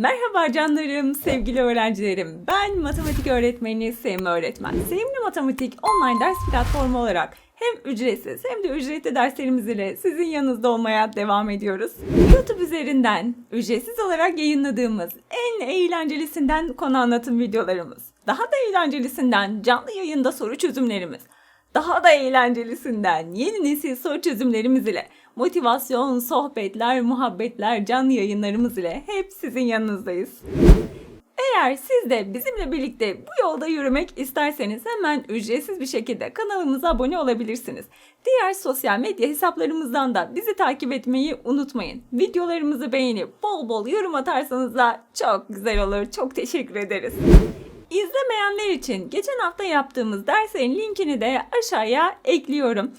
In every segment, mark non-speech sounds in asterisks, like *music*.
Merhaba canlarım, sevgili öğrencilerim. Ben matematik öğretmeni Sevim Öğretmen. Sevimli Matematik online ders platformu olarak hem ücretsiz hem de ücretli derslerimiz ile sizin yanınızda olmaya devam ediyoruz. YouTube üzerinden ücretsiz olarak yayınladığımız en eğlencelisinden konu anlatım videolarımız, daha da eğlencelisinden canlı yayında soru çözümlerimiz, daha da eğlencelisinden yeni nesil soru çözümlerimiz ile motivasyon, sohbetler, muhabbetler, canlı yayınlarımız ile hep sizin yanınızdayız. Eğer siz de bizimle birlikte bu yolda yürümek isterseniz hemen ücretsiz bir şekilde kanalımıza abone olabilirsiniz. Diğer sosyal medya hesaplarımızdan da bizi takip etmeyi unutmayın. Videolarımızı beğenip bol bol yorum atarsanız da çok güzel olur. Çok teşekkür ederiz. İzlemeyenler için geçen hafta yaptığımız derslerin linkini de aşağıya ekliyorum.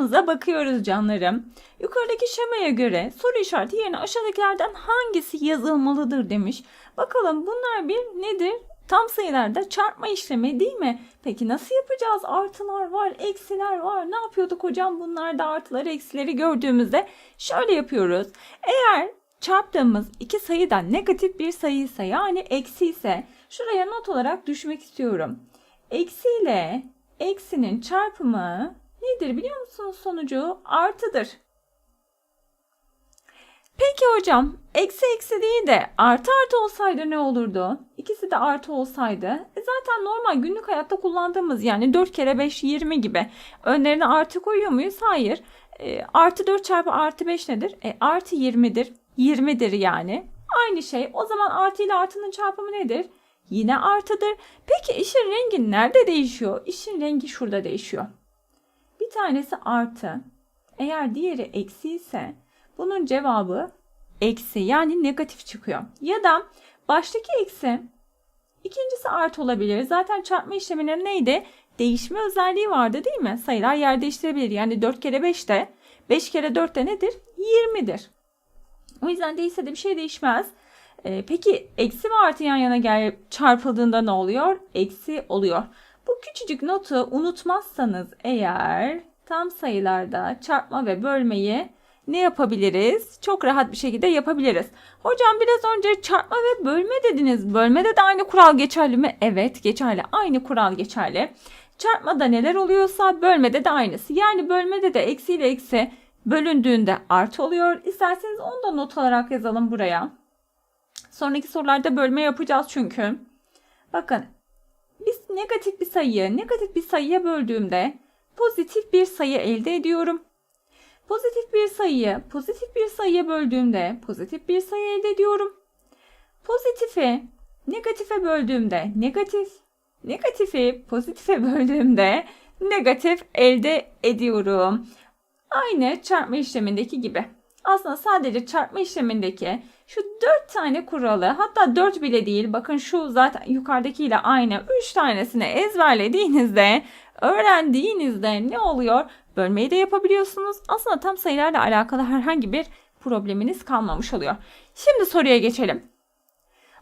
Sorumuza bakıyoruz canlarım. Yukarıdaki şemaya göre soru işareti yerine aşağıdakilerden hangisi yazılmalıdır demiş. Bakalım bunlar bir nedir? Tam sayılarda çarpma işlemi değil mi? Peki nasıl yapacağız? Artılar var, eksiler var. Ne yapıyorduk hocam bunlarda artıları, eksileri gördüğümüzde? Şöyle yapıyoruz. Eğer çarptığımız iki sayıdan negatif bir sayıysa yani eksi ise şuraya not olarak düşmek istiyorum. Eksi ile eksinin çarpımı nedir biliyor musunuz sonucu? Artıdır. Peki hocam eksi eksi değil de artı artı olsaydı ne olurdu? İkisi de artı olsaydı. E zaten normal günlük hayatta kullandığımız yani 4 kere 5 20 gibi. Önlerine artı koyuyor muyuz? Hayır. E, artı 4 çarpı artı 5 nedir? E, artı 20'dir. 20'dir yani. Aynı şey. O zaman artı ile artının çarpımı nedir? Yine artıdır. Peki işin rengi nerede değişiyor? İşin rengi şurada değişiyor. Bir tanesi artı. Eğer diğeri eksi ise bunun cevabı eksi yani negatif çıkıyor. Ya da baştaki eksi ikincisi artı olabilir. Zaten çarpma işleminin neydi? Değişme özelliği vardı değil mi? Sayılar yer değiştirebilir. Yani 4 kere 5 de 5 kere 4 de nedir? 20'dir. O yüzden değilse de bir şey değişmez. Ee, peki eksi ve artı yan yana gel çarpıldığında ne oluyor? Eksi oluyor. Bu küçücük notu unutmazsanız eğer tam sayılarda çarpma ve bölmeyi ne yapabiliriz? Çok rahat bir şekilde yapabiliriz. Hocam biraz önce çarpma ve bölme dediniz. Bölmede de aynı kural geçerli mi? Evet geçerli. Aynı kural geçerli. Çarpmada neler oluyorsa bölmede de aynısı. Yani bölmede de eksi ile eksi bölündüğünde artı oluyor. İsterseniz onu da not olarak yazalım buraya. Sonraki sorularda bölme yapacağız çünkü. Bakın biz negatif bir sayıyı negatif bir sayıya böldüğümde pozitif bir sayı elde ediyorum. Pozitif bir sayıyı pozitif bir sayıya böldüğümde pozitif bir sayı elde ediyorum. Pozitifi negatife böldüğümde negatif, negatifi pozitife böldüğümde negatif elde ediyorum. Aynı çarpma işlemindeki gibi. Aslında sadece çarpma işlemindeki şu dört tane kuralı hatta dört bile değil bakın şu zaten yukarıdakiyle aynı üç tanesini ezberlediğinizde öğrendiğinizde ne oluyor? Bölmeyi de yapabiliyorsunuz. Aslında tam sayılarla alakalı herhangi bir probleminiz kalmamış oluyor. Şimdi soruya geçelim.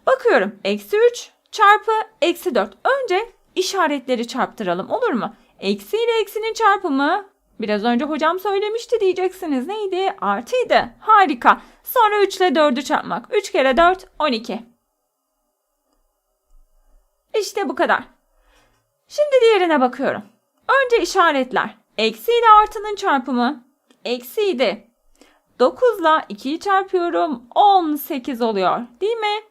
Bakıyorum. Eksi 3 çarpı eksi 4. Önce işaretleri çarptıralım olur mu? Eksi ile eksinin çarpımı biraz önce hocam söylemişti diyeceksiniz. Neydi? Artıydı. Harika. Sonra 3 ile 4'ü çarpmak. 3 kere 4 12. İşte bu kadar. Şimdi diğerine bakıyorum. Önce işaretler. Eksi ile artının çarpımı eksiydi. 9 ile 2'yi çarpıyorum 18 oluyor değil mi?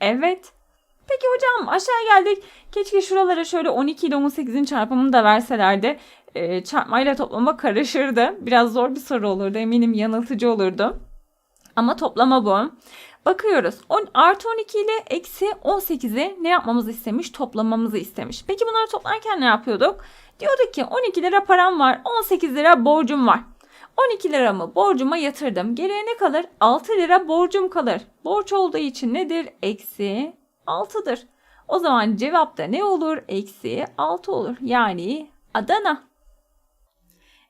Evet. Peki hocam aşağı geldik. Keşke şuralara şöyle 12 ile 18'in çarpımını da verselerdi. E, çarpmayla toplama karışırdı. Biraz zor bir soru olurdu. Eminim yanıltıcı olurdu. Ama toplama bu. Bakıyoruz. 10, artı 12 ile eksi 18'i ne yapmamızı istemiş? Toplamamızı istemiş. Peki bunları toplarken ne yapıyorduk? Diyorduk ki 12 lira param var, 18 lira borcum var. 12 liramı borcuma yatırdım. Geriye ne kalır? 6 lira borcum kalır. Borç olduğu için nedir? Eksi 6'dır. O zaman cevapta ne olur? Eksi 6 olur. Yani Adana.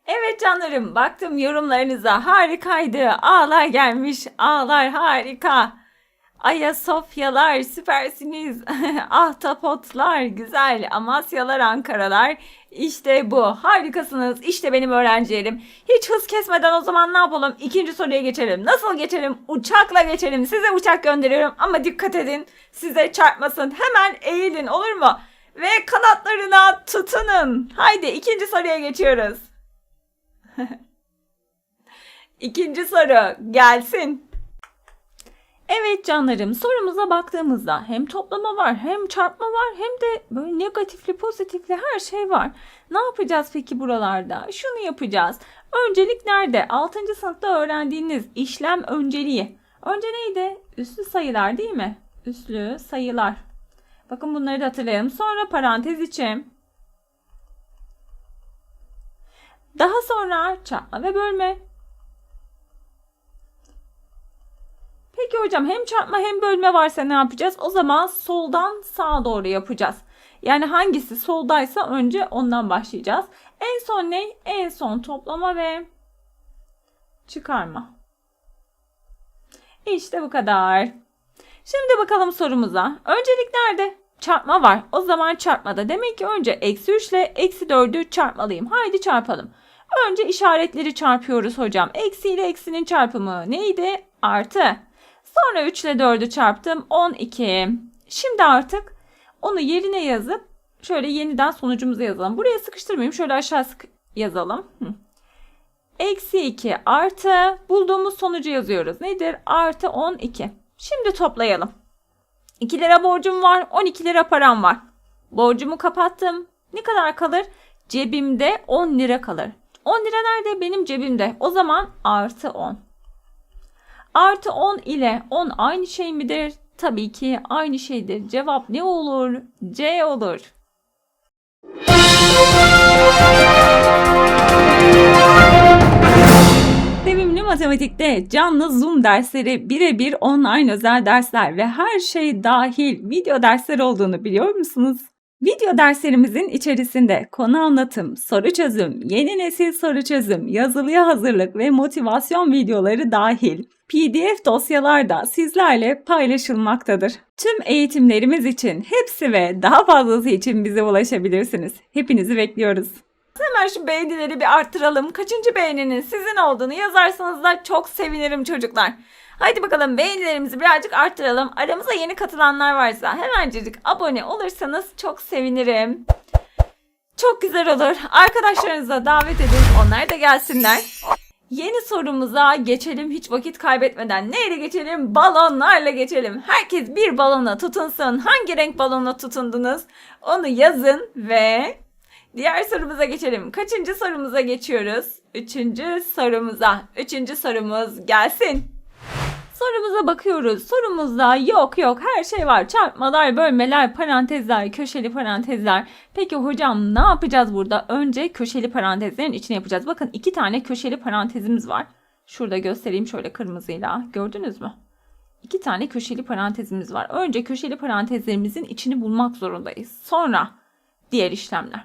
Evet canlarım baktım yorumlarınıza harikaydı. Ağlar gelmiş ağlar harika. Ayasofyalar süpersiniz. *laughs* Ahtapotlar güzel. Amasyalar Ankaralar. İşte bu. Harikasınız. İşte benim öğrencilerim. Hiç hız kesmeden o zaman ne yapalım? İkinci soruya geçelim. Nasıl geçelim? Uçakla geçelim. Size uçak gönderiyorum ama dikkat edin. Size çarpmasın. Hemen eğilin olur mu? Ve kanatlarına tutunun. Haydi ikinci soruya geçiyoruz. *laughs* İkinci soru gelsin. Evet canlarım sorumuza baktığımızda hem toplama var hem çarpma var hem de böyle negatifli pozitifli her şey var. Ne yapacağız peki buralarda? Şunu yapacağız. Öncelik nerede? 6. sınıfta öğrendiğiniz işlem önceliği. Önce neydi? Üslü sayılar değil mi? Üslü sayılar. Bakın bunları da hatırlayalım. Sonra parantez içi. Daha sonra çarpma ve bölme. Peki hocam hem çarpma hem bölme varsa ne yapacağız? O zaman soldan sağa doğru yapacağız. Yani hangisi soldaysa önce ondan başlayacağız. En son ne? En son toplama ve çıkarma. İşte bu kadar. Şimdi bakalım sorumuza. Öncelik nerede? Çarpma var. O zaman çarpmada. Demek ki önce eksi 3 ile eksi 4'ü çarpmalıyım. Haydi çarpalım. Önce işaretleri çarpıyoruz hocam. Eksi ile eksinin çarpımı neydi? Artı. Sonra 3 ile 4'ü çarptım. 12. Şimdi artık onu yerine yazıp şöyle yeniden sonucumuzu yazalım. Buraya sıkıştırmayayım. Şöyle aşağı sık yazalım. Eksi 2 artı bulduğumuz sonucu yazıyoruz. Nedir? Artı 12. Şimdi toplayalım. 2 lira borcum var. 12 lira param var. Borcumu kapattım. Ne kadar kalır? Cebimde 10 lira kalır. 10 lira nerede? Benim cebimde. O zaman artı 10. Artı 10 ile 10 aynı şey midir? Tabii ki aynı şeydir. Cevap ne olur? C olur. Sevimli matematikte canlı Zoom dersleri birebir online özel dersler ve her şey dahil video dersler olduğunu biliyor musunuz? Video derslerimizin içerisinde konu anlatım, soru çözüm, yeni nesil soru çözüm, yazılıya hazırlık ve motivasyon videoları dahil PDF dosyalar da sizlerle paylaşılmaktadır. Tüm eğitimlerimiz için hepsi ve daha fazlası için bize ulaşabilirsiniz. Hepinizi bekliyoruz. Hemen şu beğenileri bir arttıralım. Kaçıncı beğeninin sizin olduğunu yazarsanız da çok sevinirim çocuklar. Haydi bakalım beğenilerimizi birazcık arttıralım. Aramıza yeni katılanlar varsa hemencecik abone olursanız çok sevinirim. Çok güzel olur. Arkadaşlarınıza davet edin. Onlar da gelsinler. Yeni sorumuza geçelim hiç vakit kaybetmeden. Neyle geçelim? Balonlarla geçelim. Herkes bir balona tutunsun. Hangi renk balona tutundunuz? Onu yazın ve diğer sorumuza geçelim. Kaçıncı sorumuza geçiyoruz? Üçüncü sorumuza. Üçüncü sorumuz gelsin. Sorumuza bakıyoruz. Sorumuzda yok yok her şey var. Çarpmalar, bölmeler, parantezler, köşeli parantezler. Peki hocam ne yapacağız burada? Önce köşeli parantezlerin içine yapacağız. Bakın iki tane köşeli parantezimiz var. Şurada göstereyim şöyle kırmızıyla. Gördünüz mü? İki tane köşeli parantezimiz var. Önce köşeli parantezlerimizin içini bulmak zorundayız. Sonra diğer işlemler.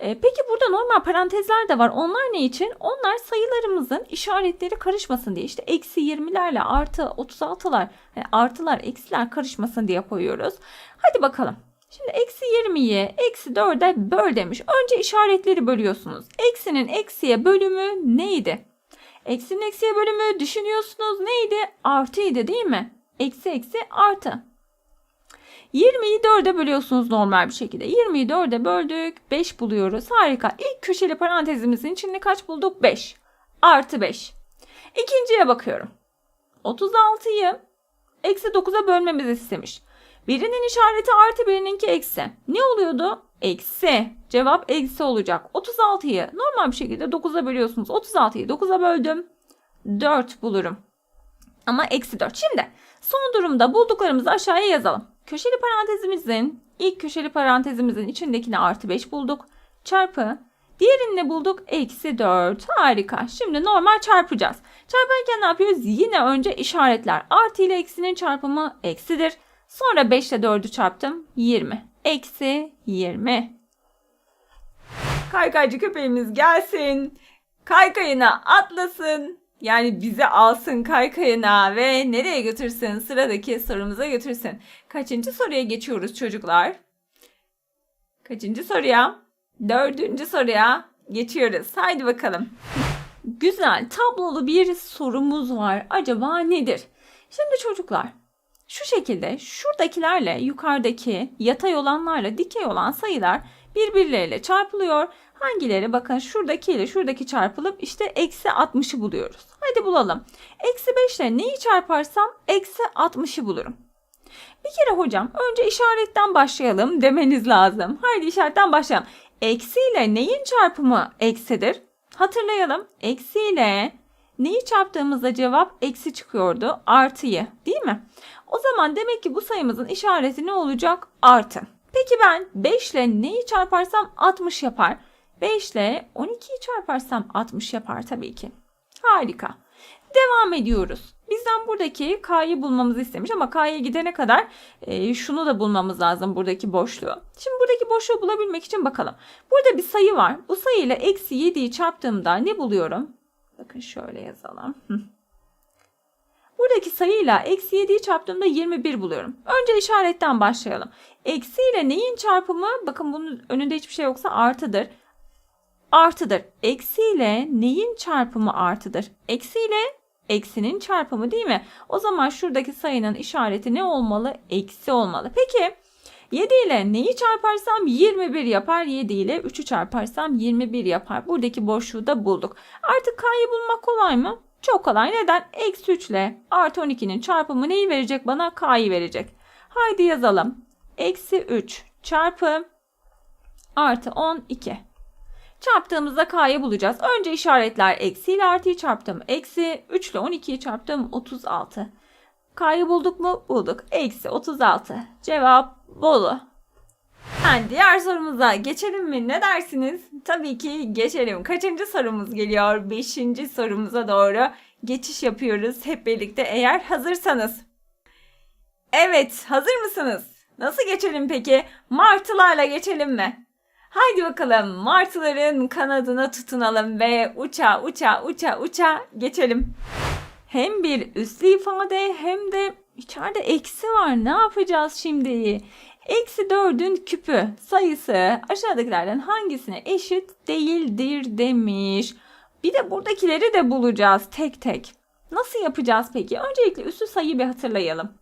E, peki burada normal parantezler de var. Onlar ne için? Onlar sayılarımızın işaretleri karışmasın diye. İşte eksi 20'lerle artı 36'lar, yani artılar, eksiler karışmasın diye koyuyoruz. Hadi bakalım. Şimdi eksi 20'yi eksi 4'e böl demiş. Önce işaretleri bölüyorsunuz. Eksinin eksiye bölümü neydi? Eksinin eksiye bölümü düşünüyorsunuz neydi? Artıydı değil mi? Eksi eksi artı. 20'yi 4'e bölüyorsunuz normal bir şekilde. 20'yi 4'e böldük. 5 buluyoruz. Harika. İlk köşeli parantezimizin içinde kaç bulduk? 5. Artı 5. İkinciye bakıyorum. 36'yı eksi 9'a bölmemizi istemiş. Birinin işareti artı birininki eksi. Ne oluyordu? Eksi. Cevap eksi olacak. 36'yı normal bir şekilde 9'a bölüyorsunuz. 36'yı 9'a böldüm. 4 bulurum. Ama eksi 4. Şimdi son durumda bulduklarımızı aşağıya yazalım. Köşeli parantezimizin ilk köşeli parantezimizin içindekini artı 5 bulduk. Çarpı diğerini ne bulduk? Eksi 4. Harika. Şimdi normal çarpacağız. Çarparken ne yapıyoruz? Yine önce işaretler. Artı ile eksinin çarpımı eksidir. Sonra 5 ile 4'ü çarptım. 20. Eksi 20. Kaykaycı köpeğimiz gelsin. Kaykayına atlasın. Yani bizi alsın kaykayına ve nereye götürsün? Sıradaki sorumuza götürsün. Kaçıncı soruya geçiyoruz çocuklar? Kaçıncı soruya? Dördüncü soruya geçiyoruz. Haydi bakalım. Güzel tablolu bir sorumuz var. Acaba nedir? Şimdi çocuklar şu şekilde şuradakilerle yukarıdaki yatay olanlarla dikey olan sayılar birbirleriyle çarpılıyor. Hangileri? Bakın şuradaki ile şuradaki çarpılıp işte eksi 60'ı buluyoruz. Hadi bulalım. Eksi 5 ile neyi çarparsam eksi 60'ı bulurum. Bir kere hocam önce işaretten başlayalım demeniz lazım. Haydi işaretten başlayalım. Eksi ile neyin çarpımı eksidir? Hatırlayalım. Eksi ile neyi çarptığımızda cevap eksi çıkıyordu? Artıyı değil mi? O zaman demek ki bu sayımızın işareti ne olacak? Artı. Peki ben 5 ile neyi çarparsam 60 yapar. 5 ile 12'yi çarparsam 60 yapar tabii ki. Harika. Devam ediyoruz. Bizden buradaki k'yı bulmamızı istemiş ama k'ya gidene kadar e, şunu da bulmamız lazım buradaki boşluğu. Şimdi buradaki boşluğu bulabilmek için bakalım. Burada bir sayı var. Bu sayı ile eksi 7'yi çarptığımda ne buluyorum? Bakın şöyle yazalım. Buradaki sayıyla eksi 7'yi çarptığımda 21 buluyorum. Önce işaretten başlayalım. Eksi ile neyin çarpımı? Bakın bunun önünde hiçbir şey yoksa artıdır. Artıdır. Eksi ile neyin çarpımı artıdır? Eksi ile eksinin çarpımı değil mi? O zaman şuradaki sayının işareti ne olmalı? Eksi olmalı. Peki 7 ile neyi çarparsam 21 yapar. 7 ile 3'ü çarparsam 21 yapar. Buradaki boşluğu da bulduk. Artık k'yı bulmak kolay mı? Çok kolay. Neden? Eksi 3 ile artı 12'nin çarpımı neyi verecek bana? K'yı verecek. Haydi yazalım. Eksi 3 çarpı artı 12. Çarptığımızda k'yı bulacağız. Önce işaretler eksi ile artıyı çarptım. Eksi 3 ile 12'yi çarptım. 36. K'yı bulduk mu? Bulduk. Eksi 36. Cevap Bolu. Yani diğer sorumuza geçelim mi? Ne dersiniz? Tabii ki geçelim. Kaçıncı sorumuz geliyor? Beşinci sorumuza doğru geçiş yapıyoruz hep birlikte eğer hazırsanız. Evet, hazır mısınız? Nasıl geçelim peki? Martılarla geçelim mi? Haydi bakalım martıların kanadına tutunalım ve uça uça uça uça geçelim. Hem bir üslü ifade hem de içeride eksi var. Ne yapacağız şimdi? Eksi 4'ün küpü sayısı aşağıdakilerden hangisine eşit değildir demiş. Bir de buradakileri de bulacağız tek tek. Nasıl yapacağız peki? Öncelikle üslü sayıyı bir hatırlayalım.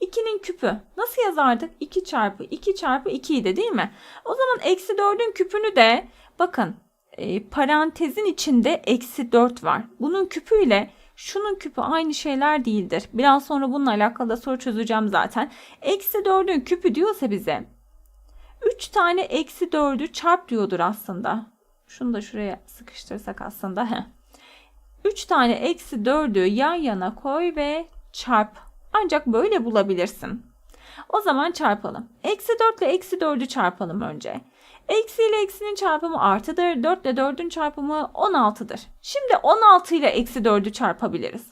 2'nin küpü nasıl yazardık? 2 çarpı 2 çarpı 2 idi değil mi? O zaman eksi 4'ün küpünü de bakın e, parantezin içinde eksi 4 var. Bunun küpüyle şunun küpü aynı şeyler değildir. Biraz sonra bununla alakalı da soru çözeceğim zaten. Eksi 4'ün küpü diyorsa bize 3 tane eksi 4'ü çarp diyordur aslında. Şunu da şuraya sıkıştırsak aslında. Heh. 3 tane eksi 4'ü yan yana koy ve çarp. Ancak böyle bulabilirsin. O zaman çarpalım. Eksi 4 ile eksi 4'ü çarpalım önce. Eksi ile eksinin çarpımı artıdır. 4 ile 4'ün çarpımı 16'dır. Şimdi 16 ile eksi 4'ü çarpabiliriz.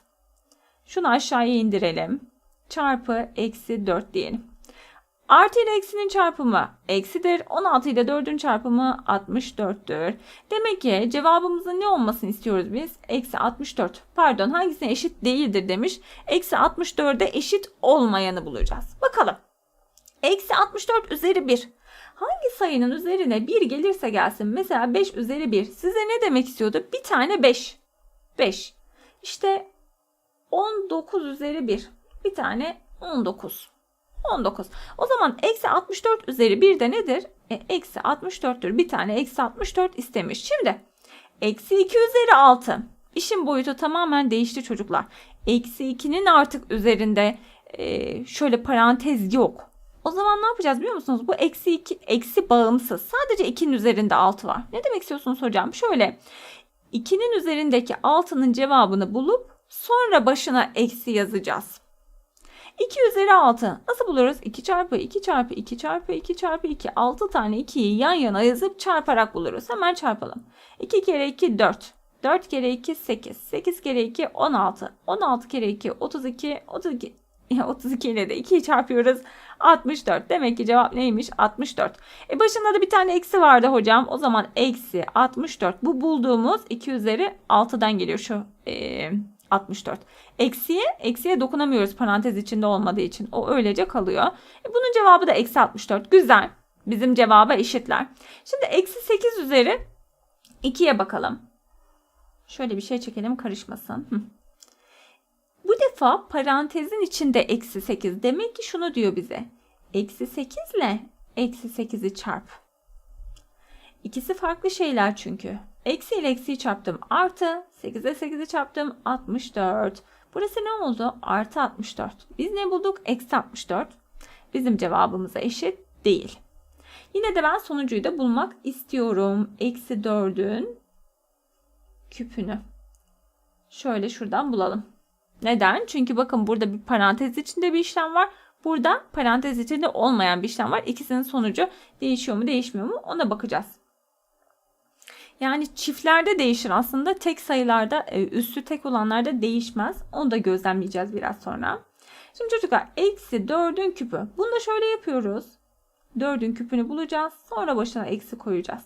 Şunu aşağıya indirelim. Çarpı eksi 4 diyelim. Artı ile eksinin çarpımı eksidir. 16 ile 4'ün çarpımı 64'tür. Demek ki cevabımızın ne olmasını istiyoruz biz? Eksi 64. Pardon hangisine eşit değildir demiş. Eksi 64'e eşit olmayanı bulacağız. Bakalım. Eksi 64 üzeri 1. Sayının üzerine 1 gelirse gelsin mesela 5 üzeri 1 size ne demek istiyordu? Bir tane 5. 5. İşte 19 üzeri 1. Bir tane 19. 19. O zaman eksi 64 üzeri 1 de nedir? E, eksi 64'tür. Bir tane eksi 64 istemiş. Şimdi eksi 2 üzeri 6. İşin boyutu tamamen değişti çocuklar. Eksi 2'nin artık üzerinde e, şöyle parantez yok. O zaman ne yapacağız biliyor musunuz? Bu eksi 2 eksi bağımsız. Sadece 2'nin üzerinde 6 var. Ne demek istiyorsunuz hocam? Şöyle 2'nin üzerindeki 6'nın cevabını bulup sonra başına eksi yazacağız. 2 üzeri 6 nasıl buluruz? 2 çarpı 2 çarpı 2 çarpı 2 çarpı 2 6 tane 2'yi yan yana yazıp çarparak buluruz. Hemen çarpalım. 2 kere 2 4. 4 kere 2 8. 8 kere 2 16. 16 kere 2 32. 32 32 ile de 2'yi çarpıyoruz. 64. Demek ki cevap neymiş? 64. E başında da bir tane eksi vardı hocam. O zaman eksi 64. Bu bulduğumuz 2 üzeri 6'dan geliyor şu e, 64. Eksiye, eksiye dokunamıyoruz parantez içinde olmadığı için. O öylece kalıyor. E bunun cevabı da eksi 64. Güzel. Bizim cevaba eşitler. Şimdi eksi 8 üzeri 2'ye bakalım. Şöyle bir şey çekelim karışmasın. Hı. Bu defa parantezin içinde eksi 8. Demek ki şunu diyor bize. Eksi 8 ile eksi 8'i çarp. İkisi farklı şeyler çünkü. Eksi ile eksiyi çarptım artı. 8 ile 8'i çarptım 64. Burası ne oldu? Artı 64. Biz ne bulduk? Eksi 64. Bizim cevabımıza eşit değil. Yine de ben sonucuyu da bulmak istiyorum. Eksi 4'ün küpünü. Şöyle şuradan bulalım. Neden? Çünkü bakın burada bir parantez içinde bir işlem var. Burada parantez içinde olmayan bir işlem var. İkisinin sonucu değişiyor mu değişmiyor mu ona bakacağız. Yani çiftlerde değişir aslında. Tek sayılarda e, üstü tek olanlarda değişmez. Onu da gözlemleyeceğiz biraz sonra. Şimdi çocuklar eksi 4'ün küpü. Bunu da şöyle yapıyoruz. 4'ün küpünü bulacağız. Sonra başına eksi koyacağız.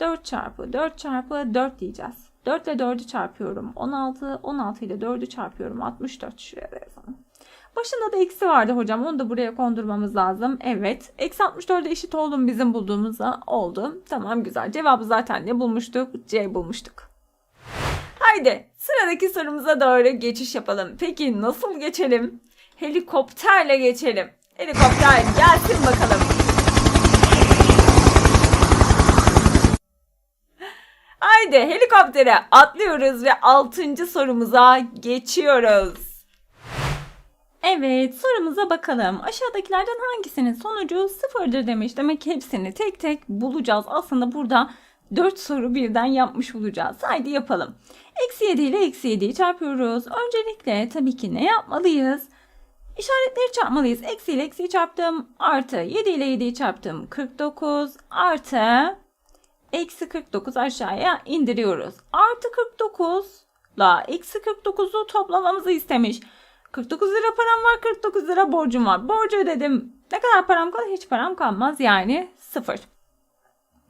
4 çarpı 4 çarpı 4 diyeceğiz. 4 ile 4'ü çarpıyorum. 16. 16 ile 4'ü çarpıyorum. 64. Şuraya da yazalım. Başında da eksi vardı hocam. Onu da buraya kondurmamız lazım. Evet. Eksi 64'e eşit oldu mu bizim bulduğumuzda? Oldu. Tamam güzel. Cevabı zaten ne bulmuştuk? C bulmuştuk. Haydi sıradaki sorumuza doğru geçiş yapalım. Peki nasıl geçelim? Helikopterle geçelim. Helikopter gelsin bakalım. Haydi helikoptere atlıyoruz ve 6. sorumuza geçiyoruz. Evet sorumuza bakalım. Aşağıdakilerden hangisinin sonucu sıfırdır demiş. Demek hepsini tek tek bulacağız. Aslında burada 4 soru birden yapmış olacağız. Haydi yapalım. Eksi 7 ile eksi 7'yi çarpıyoruz. Öncelikle tabii ki ne yapmalıyız? İşaretleri çarpmalıyız. Eksi ile eksiyi çarptım. Artı 7 ile 7'yi çarptım. 49 artı eksi 49 aşağıya indiriyoruz. Artı 49 la eksi 49'u toplamamızı istemiş. 49 lira param var 49 lira borcum var. Borcu ödedim. Ne kadar param kalır? Hiç param kalmaz yani 0.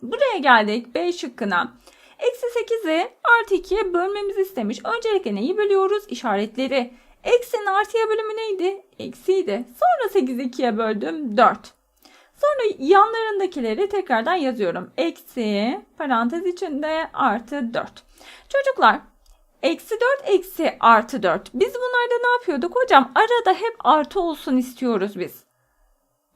Buraya geldik B şıkkına. Eksi 8'i artı 2'ye bölmemizi istemiş. Öncelikle neyi bölüyoruz? İşaretleri. Eksinin artıya bölümü neydi? Eksiydi. Sonra 8'i 2'ye böldüm 4. Sonra yanlarındakileri tekrardan yazıyorum. Eksi parantez içinde artı 4. Çocuklar eksi 4 eksi artı 4. Biz bunlarda ne yapıyorduk hocam? Arada hep artı olsun istiyoruz biz.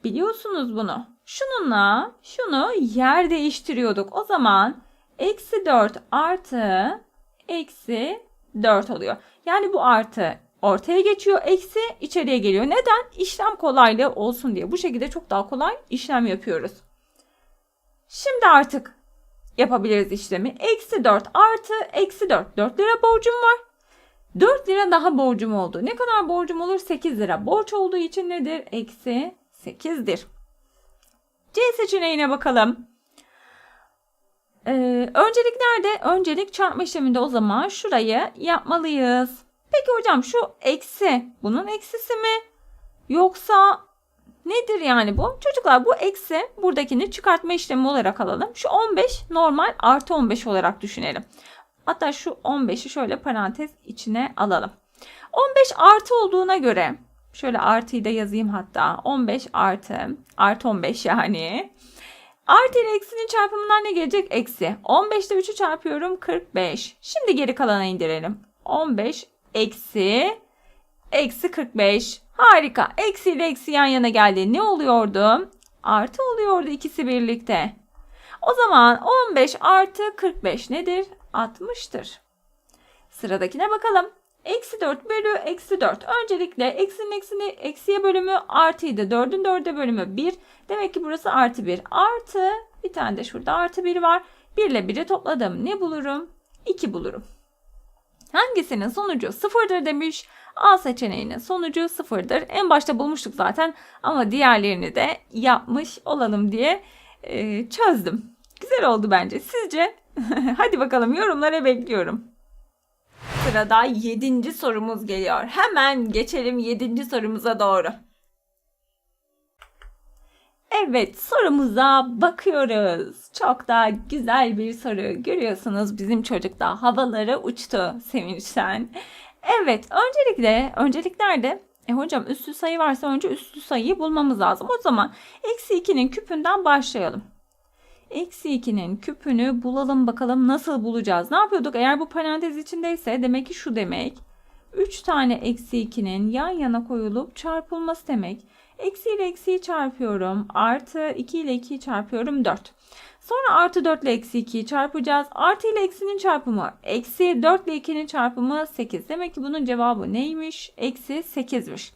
Biliyorsunuz bunu. Şununla şunu yer değiştiriyorduk. O zaman eksi 4 artı eksi 4 oluyor. Yani bu artı ortaya geçiyor. Eksi içeriye geliyor. Neden? İşlem kolaylığı olsun diye. Bu şekilde çok daha kolay işlem yapıyoruz. Şimdi artık yapabiliriz işlemi. Eksi 4 artı eksi 4. 4 lira borcum var. 4 lira daha borcum oldu. Ne kadar borcum olur? 8 lira. Borç olduğu için nedir? Eksi 8'dir. C seçeneğine bakalım. Ee, öncelik nerede? Öncelik çarpma işleminde o zaman şurayı yapmalıyız. Peki hocam şu eksi bunun eksisi mi? Yoksa nedir yani bu? Çocuklar bu eksi buradakini çıkartma işlemi olarak alalım. Şu 15 normal artı 15 olarak düşünelim. Hatta şu 15'i şöyle parantez içine alalım. 15 artı olduğuna göre şöyle artıyı da yazayım hatta. 15 artı artı 15 yani. Artı ile eksinin çarpımından ne gelecek? Eksi. 15 ile 3'ü çarpıyorum 45. Şimdi geri kalana indirelim. 15 eksi eksi 45. Harika. Eksi ile eksi yan yana geldi. Ne oluyordu? Artı oluyordu ikisi birlikte. O zaman 15 artı 45 nedir? 60'tır. Sıradakine bakalım. Eksi 4 bölü eksi 4. Öncelikle eksinin eksini eksiye bölümü artıydı. 4'ün 4'e bölümü 1. Demek ki burası artı 1. Artı bir tane de şurada artı 1 var. 1 ile 1'i topladım. Ne bulurum? 2 bulurum. Hangisinin sonucu sıfırdır demiş. A seçeneğinin sonucu sıfırdır. En başta bulmuştuk zaten ama diğerlerini de yapmış olalım diye e, çözdüm. Güzel oldu bence. Sizce? *laughs* Hadi bakalım yorumlara bekliyorum. Sırada 7. sorumuz geliyor. Hemen geçelim 7. sorumuza doğru. Evet sorumuza bakıyoruz. Çok da güzel bir soru. Görüyorsunuz bizim çocuk da havalara uçtu sevinçten. Evet öncelikle önceliklerde e hocam üslü sayı varsa önce üslü sayıyı bulmamız lazım. O zaman eksi 2'nin küpünden başlayalım. Eksi 2'nin küpünü bulalım bakalım nasıl bulacağız. Ne yapıyorduk? Eğer bu parantez içindeyse demek ki şu demek. 3 tane eksi 2'nin yan yana koyulup çarpılması demek. Eksi ile eksiyi çarpıyorum. Artı 2 ile 2'yi çarpıyorum 4. Sonra artı 4 ile eksi 2'yi çarpacağız. Artı ile eksinin çarpımı. Eksi 4 ile 2'nin çarpımı 8. Demek ki bunun cevabı neymiş? Eksi 8'miş.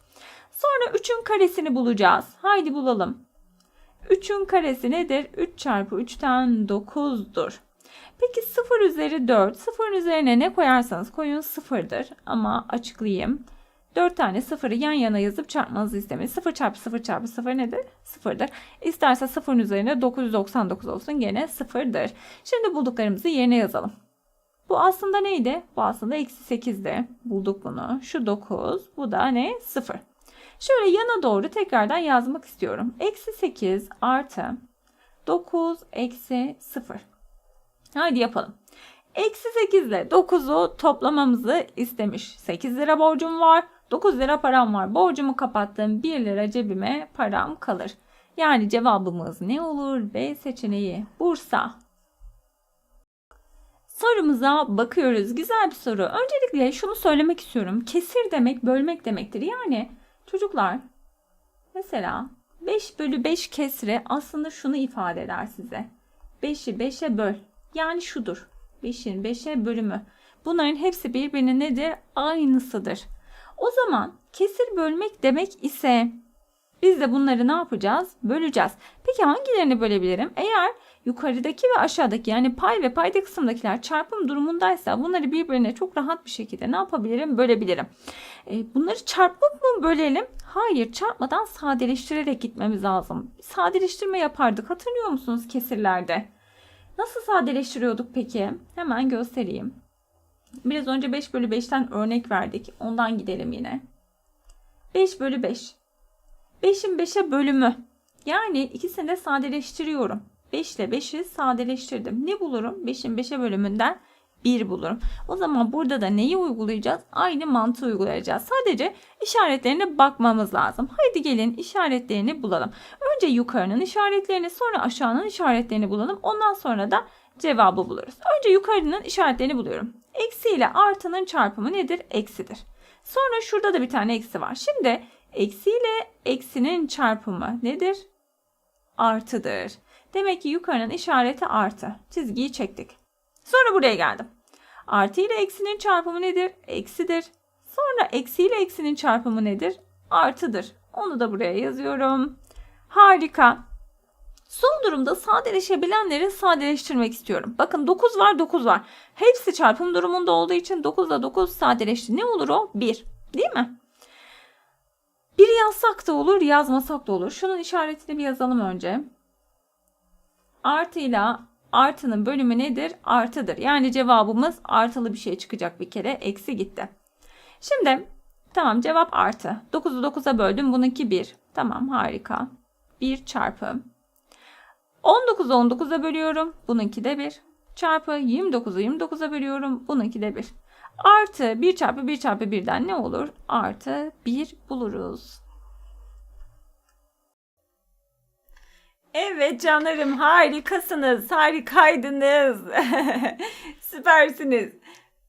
Sonra 3'ün karesini bulacağız. Haydi bulalım. 3'ün karesi nedir? 3 çarpı 3'ten 9'dur. Peki 0 üzeri 4. 0'ın üzerine ne koyarsanız koyun 0'dır. Ama açıklayayım. 4 tane sıfırı yan yana yazıp çarpmanızı istemeyiz. 0 çarpı 0 çarpı 0 nedir? 0'dır. İsterse 0'ın üzerine 999 olsun gene 0'dır. Şimdi bulduklarımızı yerine yazalım. Bu aslında neydi? Bu aslında eksi 8'di. Bulduk bunu. Şu 9. Bu da ne? 0. Şöyle yana doğru tekrardan yazmak istiyorum. Eksi 8 artı 9 eksi 0. Haydi yapalım. Eksi 8 ile 9'u toplamamızı istemiş. 8 lira borcum var. 9 lira param var. Borcumu kapattım. 1 lira cebime param kalır. Yani cevabımız ne olur? B seçeneği. Bursa. Sorumuza bakıyoruz. Güzel bir soru. Öncelikle şunu söylemek istiyorum. Kesir demek bölmek demektir. Yani çocuklar mesela 5 bölü 5 kesri aslında şunu ifade eder size. 5'i 5'e böl. Yani şudur. 5'in 5'e bölümü. Bunların hepsi birbirine nedir? Aynısıdır. O zaman kesir bölmek demek ise biz de bunları ne yapacağız? Böleceğiz. Peki hangilerini bölebilirim? Eğer yukarıdaki ve aşağıdaki yani pay ve payda kısımdakiler çarpım durumundaysa bunları birbirine çok rahat bir şekilde ne yapabilirim? Bölebilirim. E, bunları çarpıp mı bölelim? Hayır çarpmadan sadeleştirerek gitmemiz lazım. Sadeleştirme yapardık hatırlıyor musunuz kesirlerde? Nasıl sadeleştiriyorduk peki? Hemen göstereyim. Biraz önce 5 bölü 5'ten örnek verdik. Ondan gidelim yine. 5 bölü 5. 5'in 5'e bölümü. Yani ikisini de sadeleştiriyorum. 5 ile 5'i sadeleştirdim. Ne bulurum? 5'in 5'e bölümünden 1 bulurum. O zaman burada da neyi uygulayacağız? Aynı mantığı uygulayacağız. Sadece işaretlerine bakmamız lazım. Haydi gelin işaretlerini bulalım. Önce yukarının işaretlerini sonra aşağının işaretlerini bulalım. Ondan sonra da cevabı buluruz. Önce yukarının işaretlerini buluyorum. Eksi ile artının çarpımı nedir? Eksidir. Sonra şurada da bir tane eksi var. Şimdi eksi ile eksinin çarpımı nedir? Artıdır. Demek ki yukarının işareti artı. Çizgiyi çektik. Sonra buraya geldim. Artı ile eksinin çarpımı nedir? Eksidir. Sonra eksi ile eksinin çarpımı nedir? Artıdır. Onu da buraya yazıyorum. Harika. Son durumda sadeleşebilenleri sadeleştirmek istiyorum. Bakın 9 var 9 var. Hepsi çarpım durumunda olduğu için 9 ile 9 sadeleşti. Ne olur o? 1. Değil mi? 1 yazsak da olur yazmasak da olur. Şunun işaretini bir yazalım önce. Artı ile artının bölümü nedir? Artıdır. Yani cevabımız artılı bir şey çıkacak bir kere. Eksi gitti. Şimdi tamam cevap artı. 9'u 9'a böldüm. Bununki 1. Tamam harika. 1 çarpı 19'u 19'a bölüyorum. Bununki de 1. Çarpı 29'u 29'a bölüyorum. Bununki de 1. Artı 1 çarpı 1 çarpı 1'den ne olur? Artı 1 buluruz. Evet canlarım harikasınız, harikaydınız. *laughs* Süpersiniz.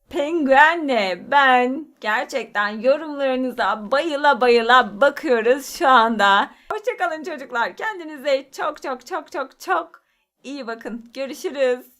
Penguenle ben gerçekten yorumlarınıza bayıla bayıla bakıyoruz şu anda. Hoşçakalın çocuklar. Kendinize çok çok çok çok çok iyi bakın. Görüşürüz.